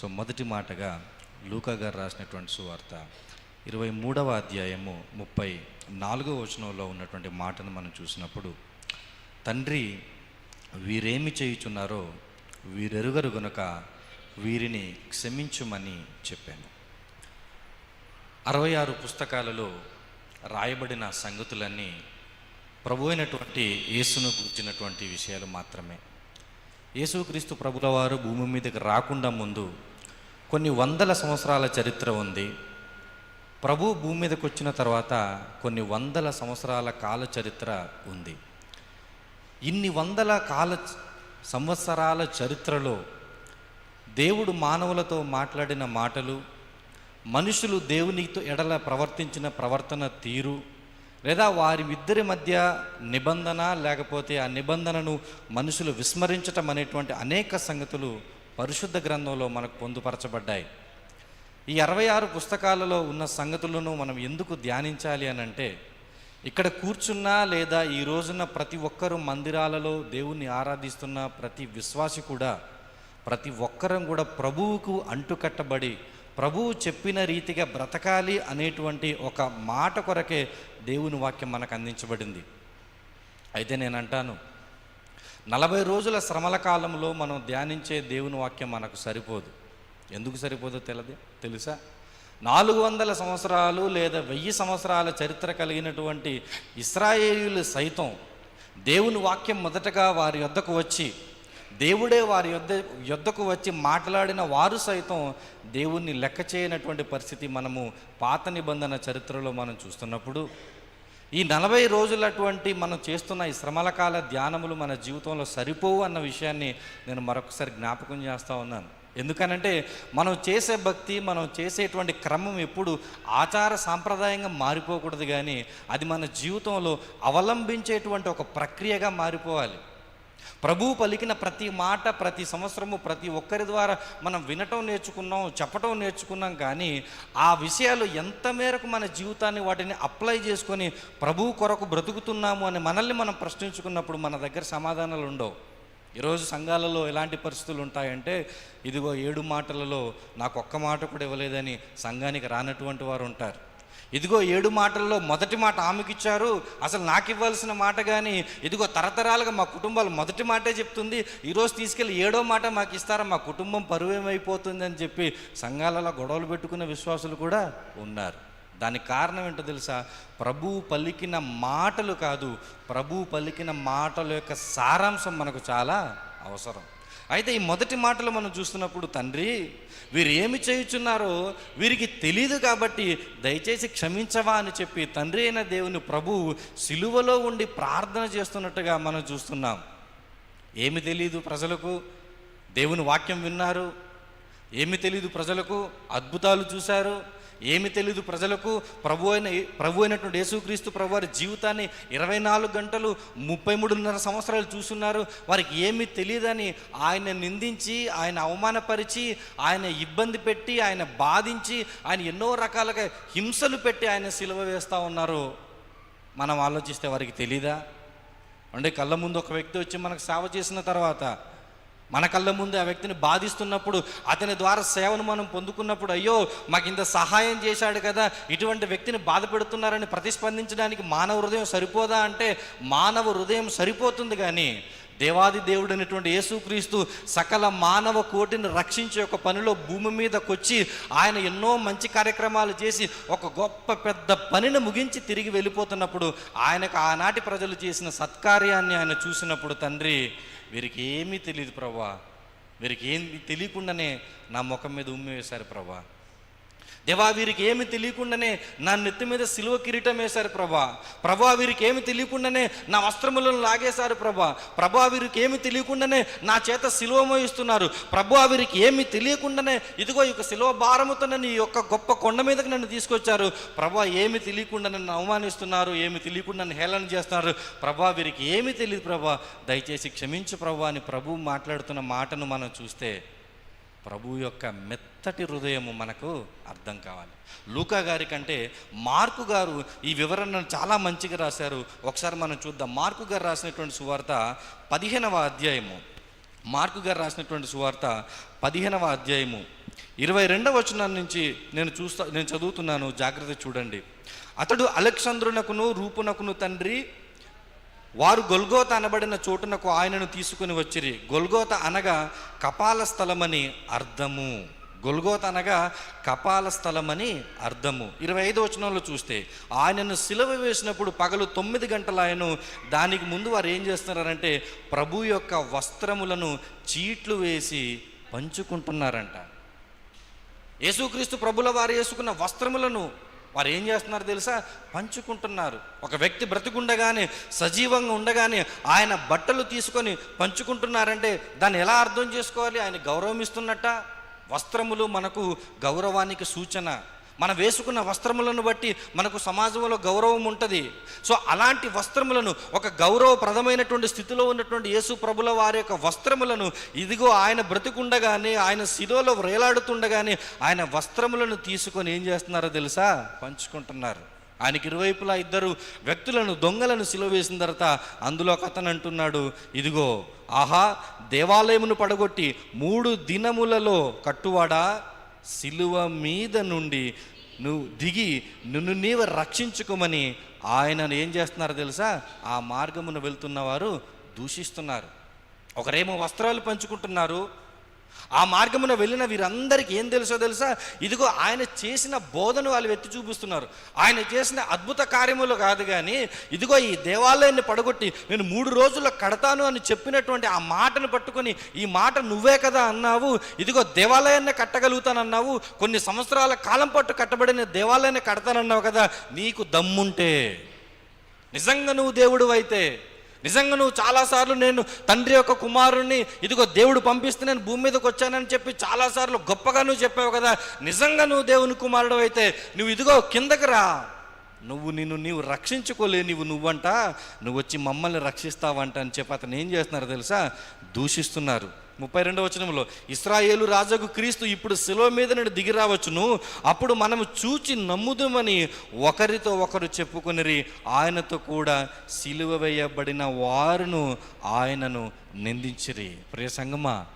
So మొదటి మాటగా లూకా గారు రాసినటువంటి సువార్త. ఇరవై మూడవ అధ్యాయము ముప్పై నాలుగవ వచనంలో ఉన్నటువంటి మాటను మనం చూసినప్పుడు తండ్రి వీరేమి చేయుచున్నారో వీరెరుగరు గనుక వీరిని క్షమించుమని చెప్పాను. అరవై ఆరు పుస్తకాలలో రాయబడిన సంగతులన్నీ ప్రభు అయినటువంటి యేసును గురించినటువంటి విషయాలు మాత్రమే. యేసుక్రీస్తు ప్రభుల వారు భూమి మీదకి రాకుండా ముందు కొన్ని వందల సంవత్సరాల చరిత్ర ఉంది. ప్రభు భూమి మీదకి వచ్చిన తర్వాత కొన్ని వందల సంవత్సరాల కాల చరిత్ర ఉంది. ఇన్ని వందల కాల సంవత్సరాల చరిత్రలో దేవుడు మానవులతో మాట్లాడిన మాటలు మనుషులు దేవునితో ఎడల ప్రవర్తించిన ప్రవర్తన తీరు లేదా వారి ఇద్దరి మధ్య నిబంధన లేకపోతే ఆ నిబంధనను మనుషులు విస్మరించటం అనేటువంటి అనేక సంగతులు పరిశుద్ధ గ్రంథంలో మనకు పొందుపరచబడ్డాయి. ఈ అరవై ఆరు పుస్తకాలలో ఉన్న సంగతులను మనం ఎందుకు ధ్యానించాలి అని అంటే ఇక్కడ కూర్చున్నా లేదా ఈ రోజున ప్రతి ఒక్కరూ మందిరాలలో దేవుణ్ణి ఆరాధిస్తున్న ప్రతి విశ్వాసి కూడా ప్రతి ఒక్కరం కూడా ప్రభువుకు అంటుకట్టబడి ప్రభువు చెప్పిన రీతిగా బ్రతకాలి అనేటువంటి ఒక మాట కొరకే దేవుని వాక్యం మనకు అందించబడింది. అయితే నేను అంటాను నలభై రోజుల శ్రమల కాలంలో మనం ధ్యానించే దేవుని వాక్యం మనకు సరిపోదు. ఎందుకు సరిపోదో తెలది? తెలుసా? నాలుగు వందల సంవత్సరాలు లేదా వెయ్యి సంవత్సరాల చరిత్ర కలిగినటువంటి ఇస్రాయేలీలు సైతం దేవుని వాక్యం మొదటగా వారి యొద్దకు వచ్చి దేవుడే వారి యొద్ద యొద్దకు వచ్చి మాట్లాడిన వారు సైతం దేవుణ్ణి లెక్క చేయనటువంటి పరిస్థితి మనము పాత నిబంధన చరిత్రలో మనం చూస్తున్నప్పుడు ఈ నలభై రోజులటువంటి మనం చేస్తున్న ఈ శ్రమల కాల ధ్యానములు మన జీవితంలో సరిపోవు అన్న విషయాన్ని నేను మరొకసారి జ్ఞాపకం చేస్తూ ఉన్నాను. ఎందుకనంటే మనం చేసే భక్తి మనం చేసేటువంటి క్రమం ఎప్పుడు ఆచార సాంప్రదాయంగా మారిపోకూడదు కానీ అది మన జీవితంలో అవలంబించేటువంటి ఒక ప్రక్రియగా మారిపోవాలి. ప్రభువు పలికిన ప్రతి మాట ప్రతి సంవత్సరము ప్రతి ఒక్కరి ద్వారా మనం వినటం నేర్చుకున్నాం చెప్పటం నేర్చుకున్నాం కానీ ఆ విషయాలు ఎంత మేరకు మన జీవితాన్ని వాటిని అప్లై చేసుకొని ప్రభువు కొరకు బ్రతుకుతున్నాము అని మనల్ని మనం ప్రశ్నించుకున్నప్పుడు మన దగ్గర సమాధానాలు ఉండవు. ఈరోజు సంఘాలలో ఎలాంటి పరిస్థితులు ఉంటాయంటే ఇదిగో ఏడు మాటలలో నాకు ఒక్క మాట కూడా ఇవ్వలేదని సంఘానికి రానటువంటి వారు ఉంటారు. ఇదిగో ఏడు మాటల్లో మొదటి మాట ఆమెకిచ్చారు అసలు నాకు ఇవ్వాల్సిన మాట కానీ ఇదిగో తరతరాలుగా మా కుటుంబాలు మొదటి మాటే చెప్తుంది ఈరోజు తీసుకెళ్ళి ఏడో మాట మాకు ఇస్తారా మా కుటుంబం పరువేమైపోతుంది అని చెప్పి సంఘాలలో గొడవలు పెట్టుకున్న విశ్వాసులు కూడా ఉన్నారు. దానికి కారణం ఏంటో తెలుసా? ప్రభువు పలికిన మాటలు కాదు ప్రభువు పలికిన మాటల యొక్క సారాంశం మనకు చాలా అవసరం. అయితే ఈ మొదటి మాటలు మనం చూస్తున్నప్పుడు తండ్రి వీరు ఏమి చేయుచున్నారో వీరికి తెలియదు కాబట్టి దయచేసి క్షమించవా అని చెప్పి తండ్రి అయిన దేవుని ప్రభువు సిలువలో ఉండి ప్రార్థన చేస్తున్నట్టుగా మనం చూస్తున్నాం. ఏమి తెలియదు ప్రజలకు? దేవుని వాక్యం విన్నారు. ఏమి తెలియదు ప్రజలకు? అద్భుతాలు చూశారు. ఏమి తెలియదు ప్రజలకు. ప్రభు అయిన ప్రభు అయినటువంటి యేసుక్రీస్తు ప్రభు వారి జీవితాన్ని ఇరవై నాలుగు గంటలు ముప్పై మూడున్నర సంవత్సరాలు చూస్తున్నారు. వారికి ఏమి తెలియదని ఆయన నిందించి ఆయన అవమానపరిచి ఆయన ఇబ్బంది పెట్టి ఆయన బాధించి ఆయన ఎన్నో రకాలుగా హింసలు పెట్టి ఆయన సిలువ వేస్తూ ఉన్నారు. మనం ఆలోచిస్తే వారికి తెలీదా? అంటే కళ్ళ ముందు ఒక వ్యక్తి వచ్చి మనకు సేవ చేసిన తర్వాత మన కళ్ళ ముందు ఆ వ్యక్తిని బాధిస్తున్నప్పుడు అతని ద్వారా సేవను మనం పొందుకున్నప్పుడు అయ్యో మాకు ఇంత సహాయం చేశాడు కదా ఇటువంటి వ్యక్తిని బాధ పెడుతున్నారని ప్రతిస్పందించడానికి మానవ హృదయం సరిపోదా అంటే మానవ హృదయం సరిపోతుంది కానీ దేవాది దేవుడు అనేటువంటి యేసుక్రీస్తు సకల మానవ కోటిని రక్షించే ఒక పనిలో భూమి మీదకొచ్చి ఆయన ఎన్నో మంచి కార్యక్రమాలు చేసి ఒక గొప్ప పెద్ద పనిని ముగించి తిరిగి వెళ్ళిపోతున్నప్పుడు ఆయనకు ఆనాటి ప్రజలు చేసిన సత్కార్యాన్ని ఆయన చూసినప్పుడు తండ్రి వీరికి ఏమీ తెలియదు ప్రభా వీరికి ఏం తెలియకుండానే నా ముఖం మీద ఉమ్మి వేశారు ప్రభా దేవా వీరికి ఏమి తెలియకుండానే నా నెత్తి మీద సిలువ కిరీటం వేశారు ప్రభా. ప్రభా వీరికి ఏమి తెలియకుండానే నా వస్త్రములను లాగేశారు ప్రభా. ప్రభా వీరికి ఏమి తెలియకుండానే నా చేత సిలువ మోయిస్తున్నారు. ప్రభా వీరికి ఏమి తెలియకుండానే ఇదిగో ఈ యొక్క సిలువ భారముతో నన్ను ఈ యొక్క గొప్ప కొండ మీదకి నన్ను తీసుకొచ్చారు. ప్రభా ఏమి తెలియకుండా నన్ను అవమానిస్తున్నారు ఏమి తెలియకుండా నన్ను హేళన చేస్తున్నారు. ప్రభా వీరికి ఏమి తెలియదు ప్రభా. దయచేసి క్షమించు ప్రభా అని ప్రభు మాట్లాడుతున్న మాటను మనం చూస్తే ప్రభు యొక్క మెత్తటి హృదయము మనకు అర్థం కావాలి. లూకా గారి కంటే మార్కు గారు ఈ వివరణను చాలా మంచిగా రాశారు. ఒకసారి మనం చూద్దాం. మార్కు గారు రాసినటువంటి సువార్త పదిహేనవ అధ్యాయము. మార్కు గారు రాసినటువంటి సువార్త పదిహేనవ అధ్యాయము. ఇరవై రెండవ వచనం నుంచి నేను చూస్తా నేను చదువుతున్నాను. జాగ్రత్త చూడండి. అతడు అలెక్సాంద్రునకును రూపునకును తండ్రి వారు గొల్గోత అనబడిన చోటునకు ఆయనను తీసుకుని వచ్చిరి. గొల్గోత అనగా కపాల స్థలమని అర్థము. గొల్గోత అనగా కపాల స్థలమని అర్థము. ఇరవై ఐదు వచనంలో చూస్తే ఆయనను సిలువ వేసినప్పుడు పగలు తొమ్మిది గంటల ఆయన దానికి ముందు వారు ఏం చేస్తున్నారంటే ప్రభు యొక్క వస్త్రములను చీట్లు వేసి పంచుకుంటున్నారంట. యేసుక్రీస్తు ప్రభుల వారు వేసుకున్న వస్త్రములను వారు ఏం చేస్తున్నారు తెలుసా? పంచుకుంటున్నారు. ఒక వ్యక్తి బ్రతికుండగానే సజీవంగా ఉండగానే ఆయన బట్టలు తీసుకొని పంచుకుంటున్నారంటే దాన్ని ఎలా అర్థం చేసుకోవాలి? ఆయన గౌరవం ఇస్తున్నట్ట? వస్త్రములు మనకు గౌరవానికి సూచన. మనం వేసుకున్న వస్త్రములను బట్టి మనకు సమాజంలో గౌరవం ఉంటుంది. సో అలాంటి వస్త్రములను ఒక గౌరవప్రదమైనటువంటి స్థితిలో ఉన్నటువంటి యేసు ప్రభుల వారి యొక్క వస్త్రములను ఇదిగో ఆయన బ్రతికుండగానే ఆయన శిరోలో వేలాడుతుండగానే ఆయన వస్త్రములను తీసుకొని ఏం చేస్తున్నారో తెలుసా? పంచుకుంటున్నారు. ఆయనకి ఇరువైపులా ఇద్దరు వ్యక్తులను దొంగలను సిలువేసిన తర్వాత అందులో ఒక అతను అంటున్నాడు ఇదిగో ఆహా దేవాలయమును పడగొట్టి మూడు దినములలో కట్టువాడా? సిలువ మీద నుండి నువ్వు దిగి నిన్ను నీవు రక్షించుకోమని ఆయనను ఏం చేస్తున్నారు తెలుసా? ఆ మార్గమును వెళ్తున్న వారు దూషిస్తున్నారు. ఒకరేమో వస్త్రాలు పంచుకుంటున్నారు ఆ మార్గమున వెళ్ళిన వీరందరికీ ఏం తెలుసో తెలుసా? ఇదిగో ఆయన చేసిన బోధను వాళ్ళు ఎత్తి చూపిస్తున్నారు. ఆయన చేసిన అద్భుత కార్యములు కాదు కానీ ఇదిగో ఈ దేవాలయాన్ని పడగొట్టి నేను మూడు రోజుల్లో కడతాను అని చెప్పినటువంటి ఆ మాటను పట్టుకొని ఈ మాట నువ్వే కదా అన్నావు ఇదిగో దేవాలయాన్ని కట్టగలుగుతానన్నావు కొన్ని సంవత్సరాల కాలం పాటు కట్టబడిన దేవాలయాన్ని కడతానన్నావు కదా నీకు దమ్ముంటే. నిజంగా నువ్వు దేవుడు అయితే నిజంగా నువ్వు చాలాసార్లు నేను తండ్రి యొక్క కుమారుణ్ణి ఇదిగో దేవుడు పంపిస్తే నేను భూమి మీదకి వచ్చానని చెప్పి చాలాసార్లు గొప్పగా నువ్వు చెప్పావు కదా. నిజంగా నువ్వు దేవుని కుమారుడు అయితే నువ్వు ఇదిగో కిందకి రా. నువ్వు నిన్ను నీవు రక్షించుకోలే నీవు నువ్వంట నువ్వు వచ్చి మమ్మల్ని రక్షిస్తావంట అని చెప్పి అతను ఏం చేస్తున్నారు తెలుసా? దూషిస్తున్నారు. ముప్పై రెండవ వచనంలో ఇస్రాయేలు రాజుకు క్రీస్తు ఇప్పుడు శిలో మీద నుండి దిగి రావచ్చును అప్పుడు మనము చూచి నమ్ముదుమని ఒకరితో ఒకరు చెప్పుకొనిరి ఆయనతో కూడా సిలువ వేయబడిన వారును ఆయనను నిందించిరి. ప్రియ సంగమా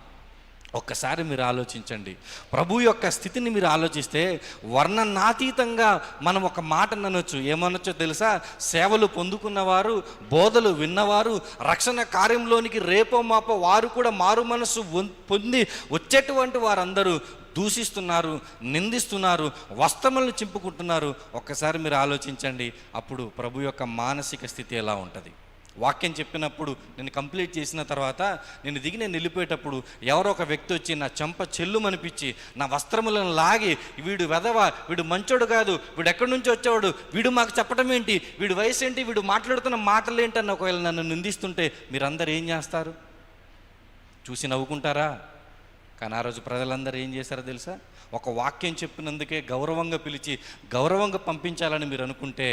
ఒక్కసారి మీరు ఆలోచించండి. ప్రభు యొక్క స్థితిని మీరు ఆలోచిస్తే వర్ణనాతీతంగా మనం ఒక మాట అనొచ్చు. ఏమనొచ్చో తెలుసా? సేవలు పొందుకున్నవారు బోధలు విన్నవారు రక్షణ కార్యంలోనికి రేపో మాపో వారు కూడా మారు మనసు పొం- పొంది వచ్చేటువంటి వారందరూ దూషిస్తున్నారు నిందిస్తున్నారు వస్త్రములను చింపుకుంటున్నారు. ఒక్కసారి మీరు ఆలోచించండి. అప్పుడు ప్రభు యొక్క మానసిక స్థితి ఎలా ఉంటుంది? వాక్యం చెప్పినప్పుడు నేను కంప్లీట్ చేసిన తర్వాత నేను దిగి నేను వెళ్ళిపోయేటప్పుడు ఎవరో ఒక వ్యక్తి వచ్చి నా చెంప చెల్లుమనిపించి నా వస్త్రములను లాగి వీడు వెదవ వీడు మంచోడు కాదు వీడు ఎక్కడి నుంచి వచ్చేవాడు వీడు మాకు చెప్పడం ఏంటి వీడు వయసు ఏంటి వీడు మాట్లాడుతున్న మాటలు ఏంటని ఒకవేళ నన్ను నిందిస్తుంటే మీరందరూ ఏం చేస్తారు? చూసి నవ్వుకుంటారా? కానీ ఆ రోజు ప్రజలందరూ ఏం చేశారో తెలుసా? ఒక వాక్యం చెప్పినందుకే గౌరవంగా పిలిచి గౌరవంగా పంపించాలని మీరు అనుకుంటే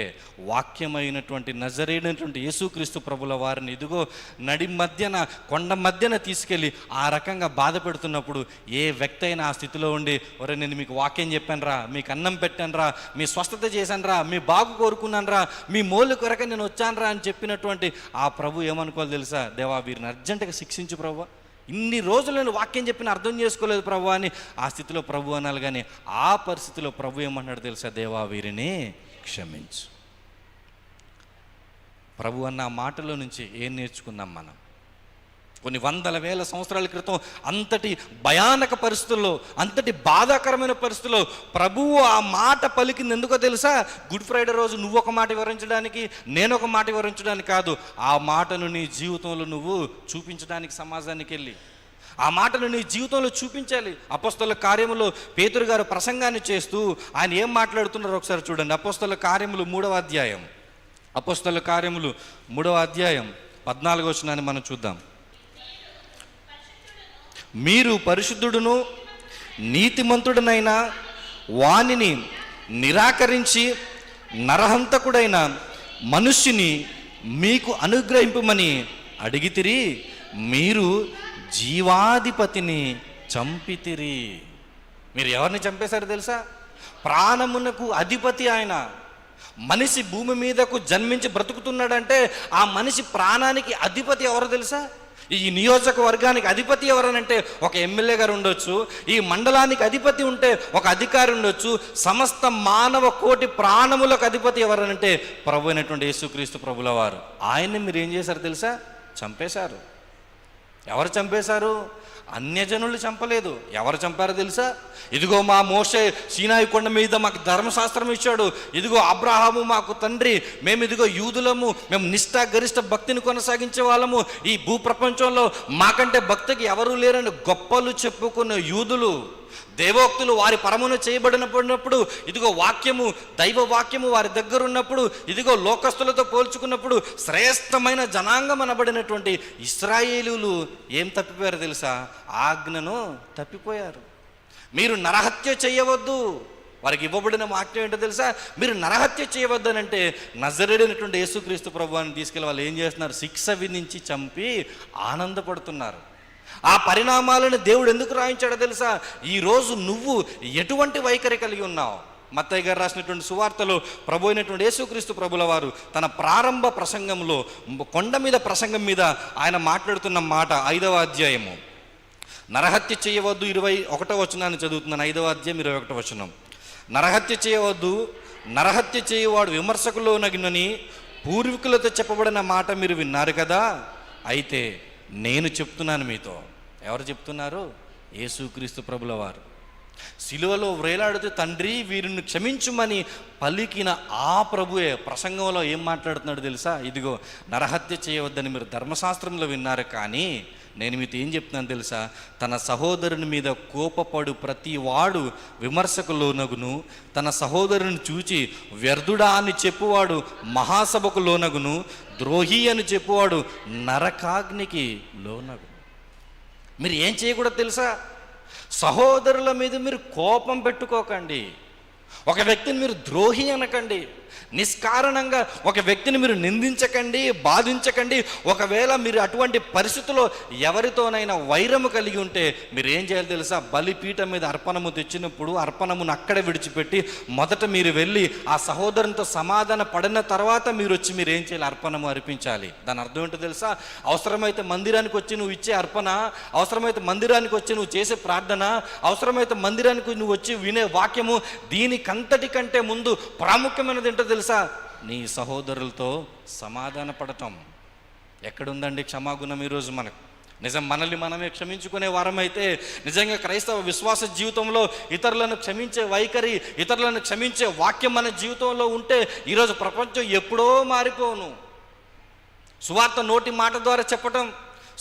వాక్యమైనటువంటి నజరైనటువంటి యేసుక్రీస్తు ప్రభుల వారిని ఇదిగో నడి మధ్యన కొండ మధ్యన తీసుకెళ్ళి ఆ రకంగా బాధ పెడుతున్నప్పుడు ఏ వ్యక్తి అయినా ఆ స్థితిలో ఉండి ఒరే నేను మీకు వాక్యం చెప్పానురా మీకు అన్నం పెట్టానురా మీ స్వస్థత చేశానురా మీ బాగు కోరుకున్నానురా మీ మోలు కొరక నేను వచ్చానురా అని చెప్పినటువంటి ఆ ప్రభు ఏమనుకోవాలి తెలుసా? దేవా వీరిని అర్జెంటుగా శిక్షించు ప్రభు. ఇన్ని రోజులు నేను వాక్యం చెప్పిన అర్థం చేసుకోలేదు ప్రభు అని ఆ స్థితిలో ప్రభు అనాలి కానీ ఆ పరిస్థితిలో ప్రభు ఏమన్నాడు తెలుసా? దేవా వీరిని క్షమించు. ప్రభు అన్న మాటలో నుంచి ఏం నేర్చుకున్నాం మనం? కొన్ని వందల వేల సంవత్సరాల క్రితం అంతటి భయానక పరిస్థితుల్లో అంతటి బాధాకరమైన పరిస్థితుల్లో ప్రభువు ఆ మాట పలికింది ఎందుకో తెలుసా? గుడ్ ఫ్రైడే రోజు నువ్వు ఒక మాట వివరించడానికి నేను ఒక మాట వివరించడానికి కాదు. ఆ మాటను నీ జీవితంలో నువ్వు చూపించడానికి సమాజానికి వెళ్ళి ఆ మాటను నీ జీవితంలో చూపించాలి. అపస్తుల కార్యములో పేతురు గారు ప్రసంగాన్ని చేస్తూ ఆయన ఏం మాట్లాడుతున్నారో ఒకసారి చూడండి. అపస్తుల కార్యములు మూడవ అధ్యాయం. అపస్తుల కార్యములు మూడవ అధ్యాయం పద్నాలుగు వచ్చినాన్ని మనం చూద్దాం. మీరు పరిశుద్ధుడును నీతిమంతుడనైన వానిని నిరాకరించి నరహంతకుడైన మనుష్యుని మీకు అనుగ్రహింపమని అడిగితిరి మీరు జీవాధిపతిని చంపితిరి. మీరు ఎవరిని చంపేశారు తెలుసా? ప్రాణమునకు అధిపతి ఆయన. మనిషి భూమి మీదకు జన్మించి బ్రతుకుతున్నాడంటే ఆ మనిషి ప్రాణానికి అధిపతి ఎవరో తెలుసా? ఈ నియోజకవర్గానికి అధిపతి ఎవరనంటే ఒక ఎమ్మెల్యే గారు ఉండొచ్చు ఈ మండలానికి అధిపతి ఉంటే ఒక అధికారి ఉండొచ్చు సమస్త మానవ కోటి ప్రాణములకు అధిపతి ఎవరనంటే ప్రభు అయినటువంటి యేసుక్రీస్తు ప్రభుల వారు ఆయన్ని మీరు ఏం చేశారు తెలుసా? చంపేశారు. ఎవరు చంపేశారు? అన్యజనులు చంపలేదు. ఎవరు చంపారో తెలుసా? ఇదిగో మా మోసే సీనాయి కొండ మీద మాకు ధర్మశాస్త్రం ఇచ్చాడు. ఇదిగో అబ్రహాము మాకు తండ్రి. మేము ఇదిగో యూదులము. మేము నిష్ఠా గరిష్ట భక్తిని కొనసాగించే వాళ్ళము. ఈ భూప్రపంచంలో మాకంటే భక్తికి ఎవరూ లేరని గొప్పలు చెప్పుకున్న యూదులు. దేవోక్తులు వారి పరమును చేయబడినప్పుడు ఇదిగో వాక్యము దైవ వాక్యము వారి దగ్గర ఉన్నప్పుడు ఇదిగో లోకస్తులతో పోల్చుకున్నప్పుడు శ్రేష్టమైన జనాంగం అనబడినటువంటి ఇస్రాయేలీలు ఏం తప్పిపోయారు తెలుసా? ఆజ్ఞను తప్పిపోయారు. మీరు నరహత్య చేయవద్దు. వారికి ఇవ్వబడిన వాక్యం ఏంటో తెలుసా? మీరు నరహత్య చేయవద్దనంటే నజరేడైనటువంటి యేసుక్రీస్తు ప్రభువాన్ని తీసుకెళ్ళి వాళ్ళు ఏం చేస్తున్నారు? శిక్ష విధించి చంపి ఆనందపడుతున్నారు. ఆ పరిణామాలను దేవుడు ఎందుకు రాయించాడో తెలుసా? ఈరోజు నువ్వు ఎటువంటి వైఖరి కలిగి ఉన్నావు? మత్తయ్య గారు రాసినటువంటి సువార్తలో ప్రభు అయినటువంటి యేసుక్రీస్తు ప్రభుల వారు తన ప్రారంభ ప్రసంగంలో కొండ మీద ప్రసంగం మీద ఆయన మాట్లాడుతున్న మాట ఐదవ అధ్యాయము. నరహత్య చేయవద్దు ఇరవై ఒకటో వచనాన్ని చదువుతున్నాను. ఐదవ అధ్యాయం ఇరవై ఒకటో వచనం. నరహత్య చేయవద్దు నరహత్య చేయవాడు విమర్శకులో నగినని పూర్వీకులతో చెప్పబడిన మాట మీరు విన్నారు కదా? అయితే నేను చెప్తున్నాను మీతో. ఎవరు చెప్తున్నారు? యేసుక్రీస్తు ప్రభుల వారు. సిలువలో వ్రేలాడుతూ తండ్రి వీరిని క్షమించుమని పలికిన ఆ ప్రభుయే ప్రసంగంలో ఏం మాట్లాడుతున్నాడు తెలుసా? ఇదిగో నరహత్య చేయవద్దని మీరు ధర్మశాస్త్రంలో విన్నారు కానీ నేను మీతో ఏం చెప్తున్నాను తెలుసా? తన సహోదరుని మీద కోపపడు ప్రతి వాడు విమర్శకులోనగును తన సహోదరుని చూచి వ్యర్థుడా అని చెప్పువాడు మహాసభకు లోనగును. ద్రోహి అని చెప్పువాడు నరకాగ్నికి లోనగును. మీరు ఏం చేయకూడదు తెలుసా? సహోదరుల మీద మీరు కోపం పెట్టుకోకండి. ఒక వ్యక్తిని మీరు ద్రోహి అనకండి. నిష్కారణంగా ఒక వ్యక్తిని మీరు నిందించకండి బాధించకండి. ఒకవేళ మీరు అటువంటి పరిస్థితుల్లో ఎవరితోనైనా వైరము కలిగి ఉంటే మీరు ఏం చేయాలి తెలుసా? బలిపీఠం మీద అర్పణము తెచ్చినప్పుడు అర్పణమును అక్కడ విడిచిపెట్టి మొదట మీరు వెళ్ళి ఆ సహోదరునితో సమాధాన పడిన తర్వాత మీరు వచ్చి మీరు ఏం చేయాలి? అర్పణము అర్పించాలి. దాని అర్థం ఏంటో తెలుసా? అవసరమైతే మందిరానికి వచ్చి నువ్వు ఇచ్చే అర్పణ అవసరమైతే మందిరానికి వచ్చి నువ్వు చేసే ప్రార్థన అవసరమైతే మందిరానికి నువ్వు వచ్చి వినే వాక్యము దీనికంతటి కంటే ముందు ప్రాముఖ్యమైనది ఏంటో తెలుసా? నీ సహోదరులతో సమాధాన పడటం ఎక్కడుందండి క్షమాగుణం ఈరోజు మనకు? నిజం మనల్ని మనమే క్షమించుకునే వారం అయితే నిజంగా క్రైస్తవ విశ్వాస జీవితంలో ఇతరులను క్షమించే వైఖరి ఇతరులను క్షమించే వాక్యం మన జీవితంలో ఉంటే ఈరోజు ప్రపంచం ఎప్పుడో మారిపోను. సువార్త నోటి మాట ద్వారా చెప్పటం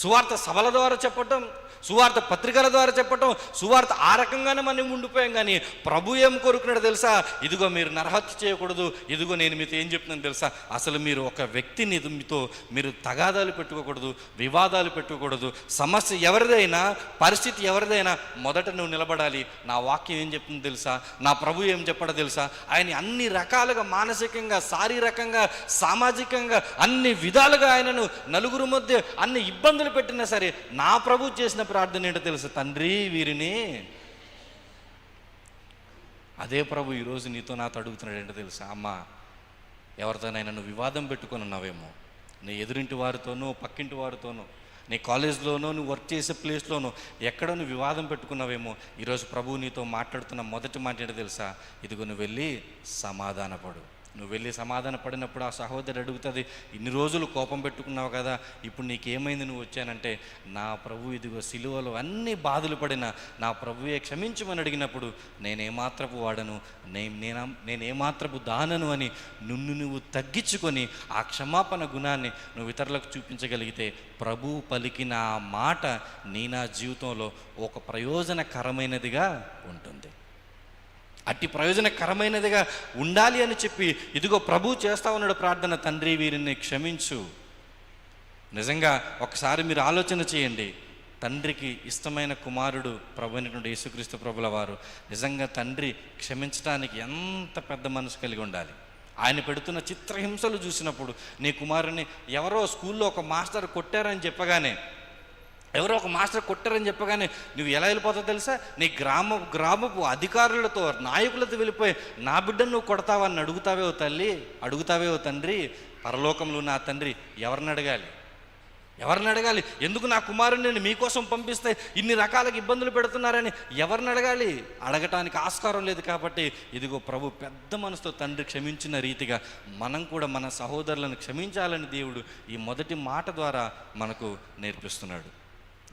సువార్త సభల ద్వారా చెప్పటం సువార్త పత్రికల ద్వారా చెప్పటం సువార్త ఆ రకంగానే మనం ఉండిపోయాం కానీ ప్రభు ఏం కోరుకున్నాడు తెలుసా? ఇదిగో మీరు నరహత్య చేయకూడదు ఇదిగో నేను మీతో ఏం చెప్తున్నాను తెలుసా? అసలు మీరు ఒక వ్యక్తిని మీతో మీరు తగాదాలు పెట్టుకోకూడదు వివాదాలు పెట్టుకోకూడదు. సమస్య ఎవరిదైనా పరిస్థితి ఎవరిదైనా మొదట నువ్వు నిలబడాలి. నా వాక్యం ఏం చెప్తుంది తెలుసా? నా ప్రభు ఏం చెప్పడో తెలుసా? ఆయన అన్ని రకాలుగా మానసికంగా శారీరకంగా సామాజికంగా అన్ని విధాలుగా ఆయనను నలుగురు మధ్య అన్ని ఇబ్బందులు పెట్టినా సరే నా ప్రభు చేసిన ప్రార్థన ఏంటో తెలుసా? తండ్రి వీరిని అదే ప్రభు ఈరోజు నీతో నాతో అడుగుతున్నాడు ఏంటో తెలుసా? అమ్మ ఎవరితోనైనా నువ్వు వివాదం పెట్టుకొని ఉన్నావేమో. నీ ఎదురింటి వారితోనూ పక్కింటి వారితోనూ నీ కాలేజ్లోనో నువ్వు వర్క్ చేసే ప్లేస్లోనో ఎక్కడో నువ్వు వివాదం పెట్టుకున్నావేమో ఈరోజు ప్రభువు నీతో మాట్లాడుతున్న మొదటి మాట ఏంటో తెలుసా? ఇదిగో నువ్వు వెళ్ళి సమాధానపడు. నువ్వు వెళ్ళి సమాధాన పడినప్పుడు ఆ సహోదరి అడుగుతుంది ఇన్ని రోజులు కోపం పెట్టుకున్నావు కదా ఇప్పుడు నీకేమైంది నువ్వు వచ్చానంటే నా ప్రభు ఇదిగో సిలువలో అన్ని బాధలు పడిన నా ప్రభువే క్షమించమని అడిగినప్పుడు నేనేమాత్రపు వాడను నేను నేనా నేనేమాత్రపు దానను అని నిన్ను నువ్వు తగ్గించుకొని ఆ క్షమాపణ గుణాన్ని నువ్వు ఇతరులకు చూపించగలిగితే ప్రభు పలికిన ఆ మాట నీ నా జీవితంలో ఒక ప్రయోజనకరమైనదిగా ఉంటుంది. అట్టి ప్రయోజనకరమైనదిగా ఉండాలి అని చెప్పి ఇదిగో ప్రభు చేస్తా ఉన్నాడు ప్రార్థన. తండ్రి వీరిని క్షమించు. నిజంగా ఒకసారి మీరు ఆలోచన చేయండి. తండ్రికి ఇష్టమైన కుమారుడు ప్రభు అయినటువంటి యేసుక్రీస్తు ప్రభుల వారు. నిజంగా తండ్రి క్షమించడానికి ఎంత పెద్ద మనసు కలిగి ఉండాలి. ఆయన పెడుతున్న చిత్రహింసలు చూసినప్పుడు నీ కుమారుని ఎవరో స్కూల్లో ఒక మాస్టర్ కొట్టారని చెప్పగానే ఎవరో ఒక మాస్టర్ కొట్టారని చెప్పగానే నువ్వు ఎలా వెళ్ళిపోతావు తెలుసా? నీ గ్రామ గ్రామపు అధికారులతో నాయకులతో వెళ్ళిపోయి నా బిడ్డను నువ్వు కొడతావని అడుగుతావే ఓ తల్లి అడుగుతావే ఓ తండ్రి పరలోకంలో నా తండ్రి ఎవరిని అడగాలి? ఎవరిని అడగాలి? ఎందుకు నా కుమారుని నేను మీకోసం పంపిస్తే ఇన్ని రకాలకి ఇబ్బందులు పెడుతున్నారని ఎవరిని అడగాలి? అడగటానికి ఆస్కారం లేదు కాబట్టి ఇదిగో ప్రభు పెద్ద మనసుతో తండ్రి క్షమించిన రీతిగా మనం కూడా మన సహోదరులను క్షమించాలని దేవుడు ఈ మొదటి మాట ద్వారా మనకు నేర్పిస్తున్నాడు.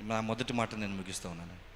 నా మొదటి మాట నేను ముగిస్తూ ఉన్నాను.